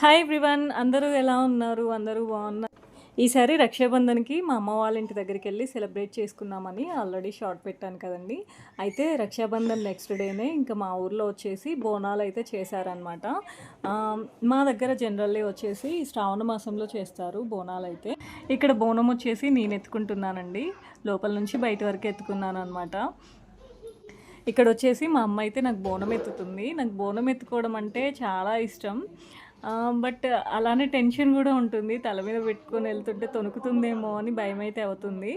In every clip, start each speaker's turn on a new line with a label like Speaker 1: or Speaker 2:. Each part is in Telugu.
Speaker 1: హాయ్ ఎవ్రీవన్ అందరూ ఎలా ఉన్నారు? అందరూ బాగున్నారు? ఈసారి రక్షాబంధన్కి మా అమ్మ వాళ్ళ ఇంటి దగ్గరికి వెళ్ళి సెలబ్రేట్ చేసుకున్నామని ఆల్రెడీ షార్ట్ పెట్టాను కదండి. అయితే రక్షాబంధన్ నెక్స్ట్ డేనే ఇంకా మా ఊర్లో వచ్చేసి బోనాలు అయితే చేశారనమాట మా దగ్గర జనరల్లీ వచ్చేసి శ్రావణ మాసంలో చేస్తారు బోనాలు అయితే. ఇక్కడ బోనం వచ్చేసి నేను ఎత్తుకుంటున్నానండి. లోపల నుంచి బయట వరకు ఎత్తుకున్నాను అనమాట ఇక్కడ వచ్చేసి మా అమ్మ అయితే నాకు బోనం ఎత్తుతుంది. నాకు బోనం ఎత్తుకోవడం అంటే చాలా ఇష్టం. బట్ అలానే టెన్షన్ కూడా ఉంటుంది. తల మీద పెట్టుకొని వెళ్తుంటే తొణుకుతుందేమో అని భయం అయితే అవుతుంది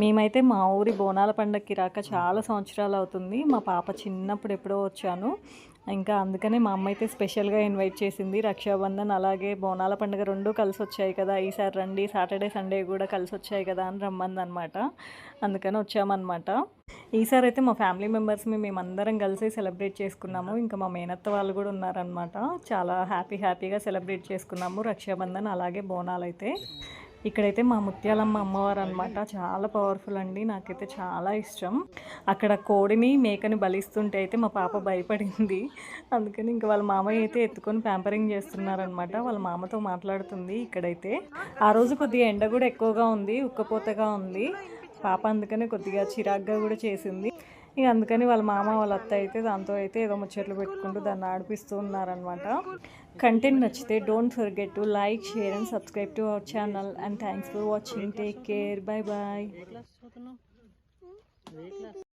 Speaker 1: మేమైతే మా ఊరి బోనాల పండగకి రాక చాలా సంవత్సరాలు అవుతుంది. మా పాప చిన్నప్పుడు ఎప్పుడో వచ్చాను. ఇంకా అందుకనే మా అమ్మ అయితే స్పెషల్గా ఇన్వైట్ చేసింది. రక్షాబంధన్ అలాగే బోనాల పండుగ రెండు కలిసి వచ్చాయి కదా. ఈసారి రండి సాటర్డే సండే కూడా కలిసి వచ్చాయి కదా అని రమ్మంది అనమాట అందుకని వచ్చామన్నమాట. ఈసారి అయితే మా ఫ్యామిలీ మెంబర్స్ మేమందరం కలిసి సెలబ్రేట్ చేసుకున్నాము. ఇంకా మా మేనత్త వాళ్ళు కూడా ఉన్నారనమాట చాలా హ్యాపీ హ్యాపీగా సెలబ్రేట్ చేసుకున్నాము. రక్షాబంధన్ అలాగే బోనాలు అయితే ఇక్కడైతే మా ముత్యాలమ్మ అమ్మవారు అనమాట చాలా పవర్ఫుల్ అండి. నాకైతే చాలా ఇష్టం. అక్కడ కోడిని మేకని బలిస్తుంటే అయితే మా పాప భయపడింది. అందుకని ఇంకా వాళ్ళ మామయ్య అయితే ఎత్తుకొని ప్యాంపరింగ్ చేస్తున్నారనమాట వాళ్ళ మామతో మాట్లాడుతుంది ఇక్కడైతే. ఆ రోజు కొద్దిగా ఎండ కూడా ఎక్కువగా ఉంది ఉక్కపోతగా ఉంది. పాప అందుకనే కొద్దిగా చిరాగ్గా కూడా చేసింది. ఇక అందుకని వాళ్ళ మామ వాళ్ళ అత్త అయితే దాంతో అయితే ఏదో ముచ్చట్లు పెట్టుకుంటూ దాన్ని ఆడిపిస్తూ ఉన్నారనమాట కంటెంట్ నచ్చితే don't forget to like share and subscribe to our channel and thanks for watching take care bye bye